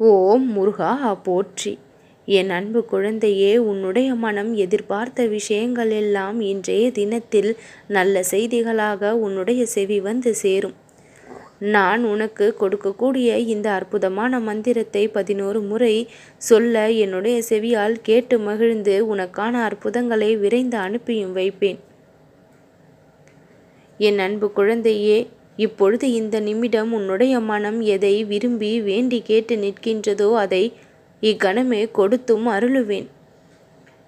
ஓம் முருகா போற்றி. என் அன்பு குழந்தையே உன்னுடைய மனம் எதிர்பார்த்த விஷயங்கள் எல்லாம் இன்றைய தினத்தில் நல்ல செய்திகளாக உன்னுடைய செவி வந்து சேரும். நான் உனக்கு கொடுக்கக்கூடிய இந்த அற்புதமான மந்திரத்தை பதினோரு முறை சொல்ல என்னுடைய செவியால் கேட்டு மகிழ்ந்து உனக்கான அற்புதங்களை விரைந்து அனுப்பியும் வைப்பேன். என் அன்பு குழந்தையே இப்பொழுது இந்த நிமிடம் உன்னுடைய மனம் எதை விரும்பி வேண்டி கேட்டு நிற்கின்றதோ அதை இக்கணமே கொடுத்தும் அருளுவேன்.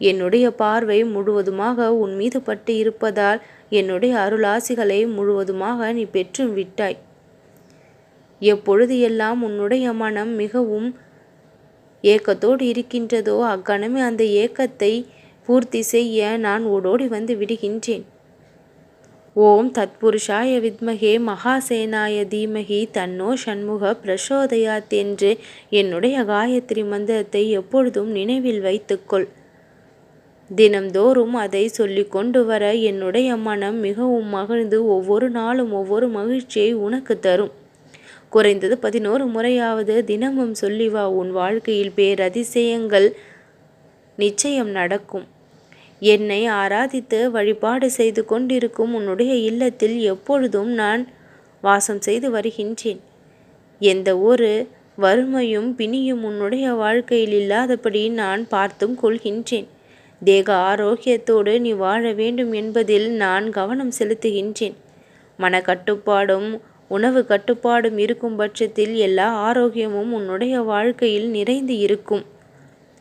என்னுடைய பார்வை முழுவதுமாக உன் மீது பட்டு இருப்பதால் என்னுடைய அருளாசிகளை முழுவதுமாக நீ பெற்றும் விட்டாய். எப்பொழுது எல்லாம் உன்னுடைய மனம் மிகவும் ஏக்கத்தோடு இருக்கின்றதோ அக்கணமே அந்த ஏக்கத்தை பூர்த்தி செய்ய நான் ஓடோடி வந்து விடுகின்றேன். ஓம் தத்புருஷாய வித்மகே மகாசேனாய தீமகி தன்னோ சண்முக பிரசோதயாத் என்று என்னுடைய காயத்ரி மந்திரத்தை எப்பொழுதும் நினைவில் வைத்துக்கொள். தினம்தோறும் அதை சொல்லி கொண்டு வர என்னுடைய மனம் மிகவும் மகிழ்ந்து ஒவ்வொரு நாளும் ஒவ்வொரு மகிழ்ச்சியை உனக்கு தரும். குறைந்தது பதினோரு முறையாவது தினமும் சொல்லி வா உன் வாழ்க்கையில் பேரதிசயங்கள் நிச்சயம் நடக்கும். என்னை ஆராதித்து வழிபாடு செய்து கொண்டிருக்கும் உன்னுடைய இல்லத்தில் எப்பொழுதும் நான் வாசம் செய்து வருகின்றேன். எந்த ஒரு வறுமையும் பிணியும் உன்னுடைய வாழ்க்கையில் இல்லாதபடி நான் பார்த்தும் கொள்கின்றேன். தேக ஆரோக்கியத்தோடு நீ வாழ வேண்டும் என்பதில் நான் கவனம் செலுத்துகின்றேன். மனக்கட்டுப்பாடும் உணவு கட்டுப்பாடும் இருக்கும் பட்சத்தில் எல்லா ஆரோக்கியமும் உன்னுடைய வாழ்க்கையில் நிறைந்து இருக்கும்.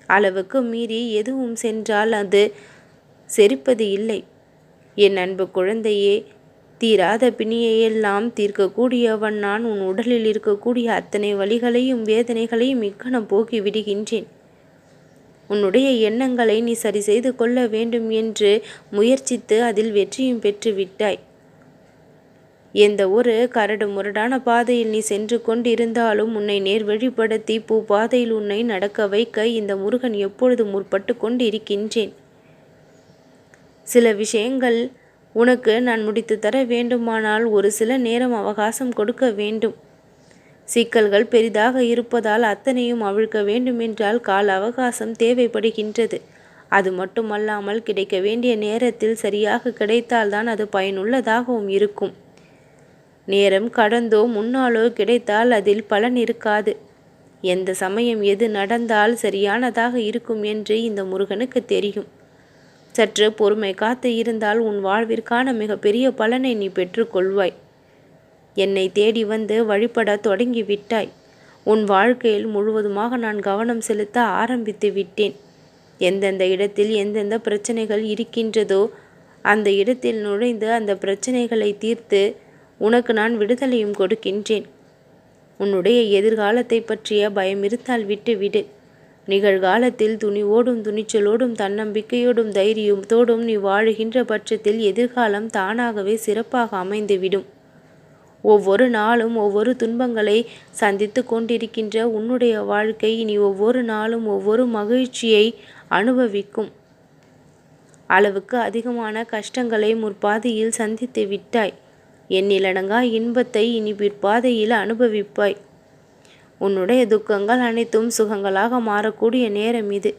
அளவுக்கு மீறி எதுவும் சென்றால் அது செரிப்பது இல்லை. என் அன்பு குழந்தையே தீராத பிணியையெல்லாம் தீர்க்கக்கூடியவன் நான். உன் உடலில் இருக்கக்கூடிய அத்தனை வழிகளையும் வேதனைகளையும் இக்கணம் போக்கி விடுகின்றேன். உன்னுடைய எண்ணங்களை நீ சரி செய்து கொள்ள வேண்டும் என்று முயற்சித்து அதில் வெற்றியும் பெற்று விட்டாய். எந்த ஒரு கரடு முரடான பாதையில் நீ சென்று கொண்டிருந்தாலும் உன்னை நேர்வழிப்படுத்தி பூ பாதையில் உன்னை நடக்க வைக்க இந்த முருகன் எப்பொழுது முற்பட்டு கொண்டிருக்கின்றேன். சில விஷயங்கள் உனக்கு நான் முடித்து தர வேண்டுமானால் ஒரு சில நேரம் அவகாசம் கொடுக்க வேண்டும். சிக்கல்கள் பெரிதாக இருப்பதால் அத்தனையும் அவிழ்க்க வேண்டுமென்றால் கால அவகாசம் தேவைப்படுகின்றது. அது மட்டுமல்லாமல் கிடைக்க வேண்டிய நேரத்தில் சரியாக கிடைத்தால்தான் அது பயனுள்ளதாகவும் இருக்கும். நேரம் கடந்தோ முன்னாலோ கிடைத்தால் அதில் பலன் இருக்காது. எந்த சமயம் எது நடந்தால் சரியானதாக இருக்கும் என்று இந்த முருகனுக்கு தெரியும். சற்று பொறுமை காத்து இருந்தால் உன் வாழ்விற்கான மிகப்பெரிய பலனை நீ பெற்றுக்கொள்வாய் என்னை தேடி வந்து வழிபட தொடங்கி விட்டாய் உன் வாழ்க்கையில் முழுவதுமாக நான் கவனம் செலுத்த ஆரம்பித்து விட்டேன். எந்தெந்த இடத்தில் எந்தெந்த பிரச்சனைகள் இருக்கின்றதோ அந்த இடத்தில் நுழைந்து அந்த பிரச்சனைகளை தீர்த்து உனக்கு நான் விடுதலையும் கொடுக்கின்றேன். உன்னுடைய எதிர்காலத்தை பற்றிய பயம் இருந்தால் விட்டு விடு நிகழ்காலத்தில் துணிவோடும் துணிச்சலோடும் தன்னம்பிக்கையோடும் தைரியத்தோடும் நீ வாழுகின்ற பட்சத்தில் எதிர்காலம் தானாகவே சிறப்பாக அமைந்துவிடும். ஒவ்வொரு நாளும் ஒவ்வொரு துன்பங்களை சந்தித்து கொண்டிருக்கின்ற உன்னுடைய வாழ்க்கை இனி ஒவ்வொரு நாளும் ஒவ்வொரு மகிழ்ச்சியை அனுபவிக்கும். அளவுக்கு அதிகமான கஷ்டங்களை முற்பாதையில் சந்தித்து விட்டாய். எண்ணிலடங்கா இன்பத்தை இனி பிற்பாதையில் அனுபவிப்பாய். உன்னுடைய துக்கங்கள் அனைத்தும் சுகங்களாக மாறக்கூடிய நேரம் இது.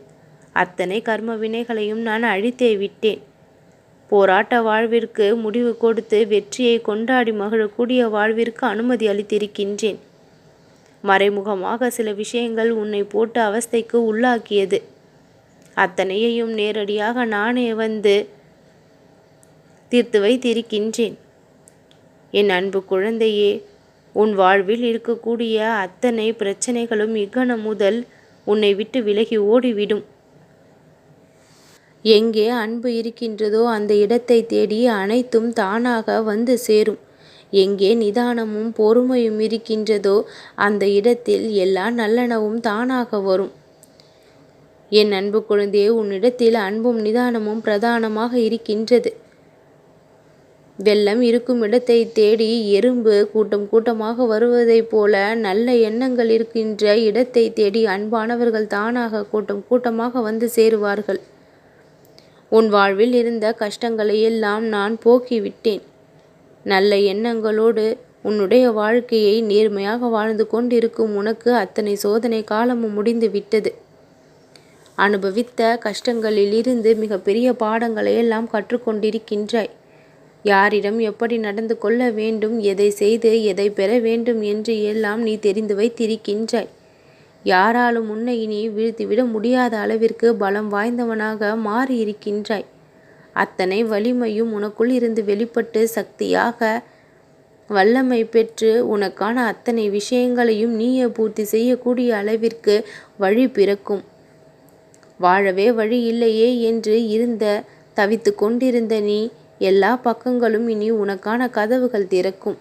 அத்தனை கர்ம வினைகளையும் நான் அழித்தே விட்டேன். போராட்ட வாழ்விற்கு முடிவு கொடுத்து வெற்றியை கொண்டாடி மகிழக்கூடிய வாழ்விற்கு அனுமதி அளித்திருக்கின்றேன். மறைமுகமாக சில விஷயங்கள் உன்னை போட்டு அவஸ்தைக்கு உள்ளாக்கியது. அத்தனையையும் நேரடியாக நானே வந்து தீர்த்து வைத்திருக்கின்றேன். என் அன்பு குழந்தையே உன் வாழ்வில் இருக்கக்கூடிய அத்தனை பிரச்சனைகளும் இக்கணம் முதல் உன்னை விட்டு விலகி ஓடிவிடும். எங்கே அன்பு இருக்கின்றதோ அந்த இடத்தை தேடி அனைத்தும் தானாக வந்து சேரும். எங்கே நிதானமும் பொறுமையும் இருக்கின்றதோ அந்த இடத்தில் எல்லா நல்லனவும் தானாக வரும். என் அன்பு குழந்தையே உன்னிடத்தில் அன்பும் நிதானமும் பிரதானமாக இருக்கின்றது. வெள்ளம் இருக்கும் இடத்தை தேடி எறும்பு கூட்டம் கூட்டமாக வருவதைப் போல நல்ல எண்ணங்கள் இருக்கின்ற இடத்தை தேடி அன்பானவர்கள் தானாக கூட்டம் கூட்டமாக வந்து சேருவார்கள். உன் வாழ்வில் இருந்த கஷ்டங்களை எல்லாம் நான் போக்கிவிட்டேன். நல்ல எண்ணங்களோடு உன்னுடைய வாழ்க்கையை நேர்மையாக வாழ்ந்து கொண்டிருக்கும் உனக்கு அத்தனை சோதனை காலமும் முடிந்து விட்டது. அனுபவித்த கஷ்டங்களில் இருந்து மிகப்பெரிய பாடங்களை எல்லாம் கற்றுக்கொண்டிருக்கின்றாய். யாரிடம் எப்படி நடந்து கொள்ள வேண்டும் எதை செய்து எதை பெற வேண்டும் என்று எல்லாம் நீ தெரிந்து வைத்திருக்கின்றாய். யாராலும் உன்னை நீ வீழ்த்திவிட முடியாத அளவிற்கு பலம் வாய்ந்தவனாக மாறியிருக்கின்றாய். அத்தனை வலிமையும் உனக்குள் இருந்து வெளிப்பட்டு சக்தியாக வல்லமை பெற்று உனக்கான அத்தனை விஷயங்களையும் நீயே பூர்த்தி செய்யக்கூடிய அளவிற்கு வழி பிறக்கும். வாழவே வழி இல்லையே என்று இருந்த தவித்து கொண்டிருந்த நீ எல்லா பக்கங்களும் இனி உனக்கான கதவுகள் திறக்கும்.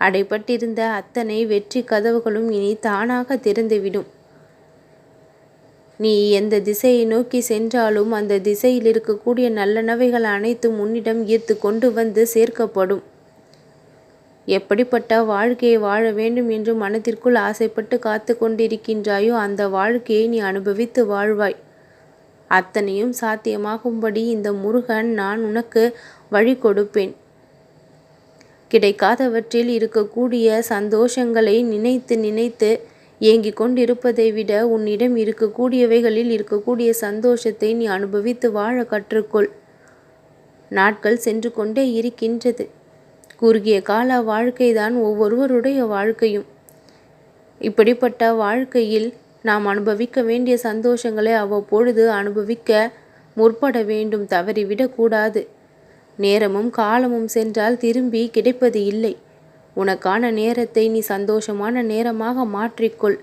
அடைப்பட்டிருந்த அத்தனை வெற்றி கதவுகளும் இனி தானாக திறந்துவிடும். நீ எந்த திசையை நோக்கி சென்றாலும் அந்த திசையில் இருக்கக்கூடிய நல்லனவைகள் அனைத்தும் உன்னிடம் ஈர்த்து கொண்டு வந்து சேர்க்கப்படும். எப்படிப்பட்ட வாழ்க்கையை வாழ வேண்டும் என்று மனதிற்குள் ஆசைப்பட்டு காத்து கொண்டிருக்கின்றாயோ அந்த வாழ்க்கையை நீ அனுபவித்து வாழ்வாய். அத்தனையும் சாத்தியமாகும்படி இந்த முருகன் நான் உனக்கு வழி கொடுப்பேன். கிடைக்காதவற்றில் இருக்கக்கூடிய சந்தோஷங்களை நினைத்து நினைத்து ஏங்கிக் கொண்டிருப்பதை விட உன்னிடம் இருக்கக்கூடியவைகளில் இருக்கக்கூடிய சந்தோஷத்தை நீ அனுபவித்து வாழ கற்றுக்கொள். நாட்கள் சென்று கொண்டே இருக்கின்றது. குறுகிய கால வாழ்க்கைதான் ஒவ்வொருவருடைய வாழ்க்கையும். இப்படிப்பட்ட வாழ்க்கையில் நாம் அனுபவிக்க வேண்டிய சந்தோஷங்களை அவ்வப்பொழுது அனுபவிக்க முற்பட வேண்டும் தவறிவிடக்கூடாது நேரமும் காலமும் சென்றால் திரும்பி கிடைப்பது இல்லை. உனக்கான நேரத்தை நீ சந்தோஷமான நேரமாக மாற்றிக்கொள்.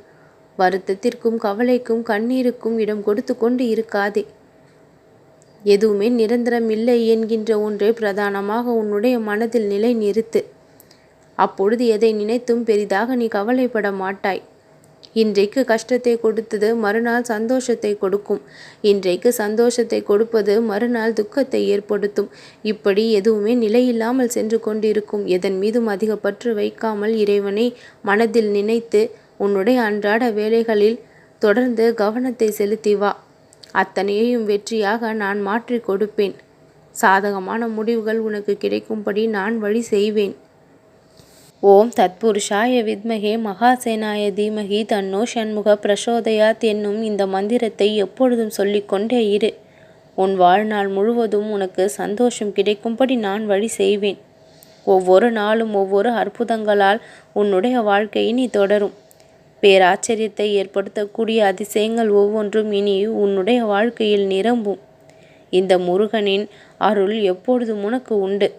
வருத்தத்திற்கும் கவலைக்கும் கண்ணீருக்கும் இடம் கொடுத்து கொண்டு இருக்காதே. எதுவுமே நிரந்தரம் இல்லை என்கின்ற ஒன்றை பிரதானமாக உன்னுடைய மனதில் நிலை நிறுத்து அப்பொழுது எதை நினைத்தும் பெரிதாக நீ கவலைப்பட மாட்டாய். இன்றைக்கு கஷ்டத்தை கொடுத்தது மறுநாள் சந்தோஷத்தை கொடுக்கும். இன்றைக்கு சந்தோஷத்தை கொடுப்பது மறுநாள் துக்கத்தை ஏற்படுத்தும். இப்படி எதுவுமே நிலையில்லாமல் சென்று கொண்டிருக்கும். எதன் மீதும் அதிக பற்று வைக்காமல் இறைவனை மனதில் நினைத்து உன்னுடைய அன்றாட வேலைகளில் தொடர்ந்து கவனத்தை செலுத்தி வா. அத்தனையையும் வெற்றியாக நான் மாற்றி கொடுப்பேன். சாதகமான முடிவுகள் உனக்கு கிடைக்கும்படி நான் வழி செய்வேன். ஓம் தத்புருஷாய வித்மகே மகாசேனாய தீமகி தன்னோ ஷண்முக பிரசோதயாத் என்னும் இந்த மந்திரத்தை எப்பொழுதும் சொல்லிக்கொண்டே இரு. உன் வாழ்நாள் முழுவதும் உனக்கு சந்தோஷம் கிடைக்கும்படி நான் வழி செய்வேன். ஒவ்வொரு நாளும் ஒவ்வொரு அற்புதங்களால் உன்னுடைய வாழ்க்கை இனி தொடரும். பேராச்சரியத்தை ஏற்படுத்தக்கூடிய அதிசயங்கள் ஒவ்வொன்றும் இனி உன்னுடைய வாழ்க்கையில் நிரம்பும். இந்த முருகனின் அருள் எப்பொழுதும் உனக்கு உண்டு.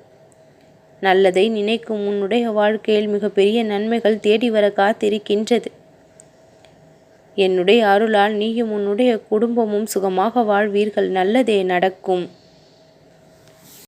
நல்லதை நினைக்கும் உன்னுடைய வாழ்க்கையில் மிகப்பெரிய நன்மைகள் தேடி வர காத்திருக்கின்றது. என்னுடைய அருளால் நீயும் உன்னுடைய குடும்பமும் சுகமாக வாழ்வீர்கள். நல்லதே நடக்கும்.